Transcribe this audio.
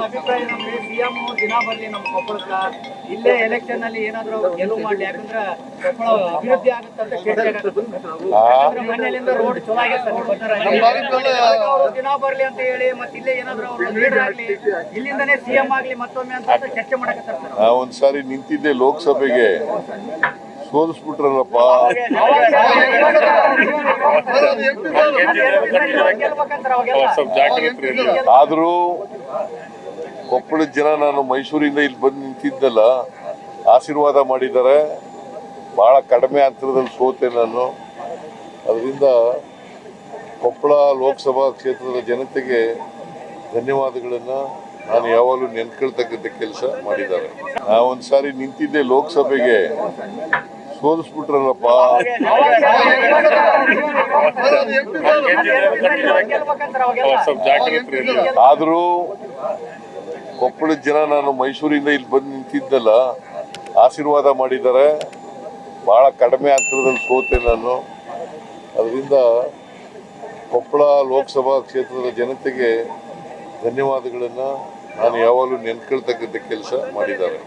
ಅಭಿಪ್ರಾಯ ಏನಂದ್ರೆ ಸಿಎಂ ದಿನ ಬರಲಿ ನಮ್ಮ ಕೊಪ್ಪಳಕ್ಕ ಇಲ್ಲೇ ಎಲೆಕ್ಷನ್ ಅಲ್ಲಿ ಏನಾದ್ರು ಗೆಲುವು ಮಾಡ್ಲಿ ಯಾಕಂದ್ರೆ ಕೊಪ್ಪಳ ಅಭಿವೃದ್ಧಿ ಆಗುತ್ತಂತ ಚರ್ಚೆ ಮನೆಯಲ್ಲಿಂದ ರೋಡ್ ಚಲೋ ಅವರು ದಿನ ಬರ್ಲಿ ಅಂತ ಹೇಳಿ ಮತ್ತೆ ಇಲ್ಲೇ ಏನಾದ್ರು ಅವ್ರು ಲೀಡರ್ ಆಗ್ಲಿ ಇಲ್ಲಿಂದನೇ ಸಿಎಂ ಆಗ್ಲಿ ಮತ್ತೊಮ್ಮೆ ಅಂತ ಚರ್ಚೆ ಮಾಡಕತ್ತಾರೆ ಒಂದ್ಸಾರಿ ನಿಂತಿದ್ದೆ ಲೋಕಸಭೆಗೆ ಸೋಲಿಸ್ಬಿಟ್ರಲ್ಲಪ್ಪ ಆದ್ರೂ ಕೊಪ್ಪಳದ ಜನ ನಾನು ಮೈಸೂರಿಂದ ಇಲ್ಲಿ ಬಂದು ನಿಂತಿದ್ದಲ್ಲ, ಆಶೀರ್ವಾದ ಮಾಡಿದ್ದಾರೆ. ಬಹಳ ಕಡಿಮೆ ಅಂತರದಲ್ಲಿ ಸೋತೆ ನಾನು. ಅದರಿಂದ ಕೊಪ್ಪಳ ಲೋಕಸಭಾ ಕ್ಷೇತ್ರದ ಜನತೆಗೆ ಧನ್ಯವಾದಗಳನ್ನು ನಾನು ಯಾವಾಗಲೂ ನೆನ್ಕೊಳ್ತಕ್ಕಂಥ ಕೆಲಸ ಮಾಡಿದ್ದಾರೆ. ನಾ ಒಂದ್ಸಾರಿ ನಿಂತಿದ್ದೆ ಲೋಕಸಭೆಗೆ ಸೋಲಿಸ್ಬಿಟ್ರಲ್ಲಪ್ಪ. ಅವಾಗೆಲ್ಲ ಆದ್ರೂ ಕೊಪ್ಪಳದ ಜನ ನಾನು ಮೈಸೂರಿಂದ ಇಲ್ಲಿ ಬಂದು ನಿಂತಿದ್ದಲ್ಲ ಆಶೀರ್ವಾದ ಮಾಡಿದ್ದಾರೆ. ಬಹಳ ಕಡಿಮೆ ಅಂತರದಲ್ಲಿ ಸೋತೆ ನಾನು. ಅದರಿಂದ ಕೊಪ್ಪಳ ಲೋಕಸಭಾ ಕ್ಷೇತ್ರದ ಜನತೆಗೆ ಧನ್ಯವಾದಗಳನ್ನು ನಾನು ಯಾವಾಗಲೂ ನೆನ್ಕೊಳ್ತಕ್ಕಂಥ ಕೆಲಸ ಮಾಡಿದ್ದಾರೆ.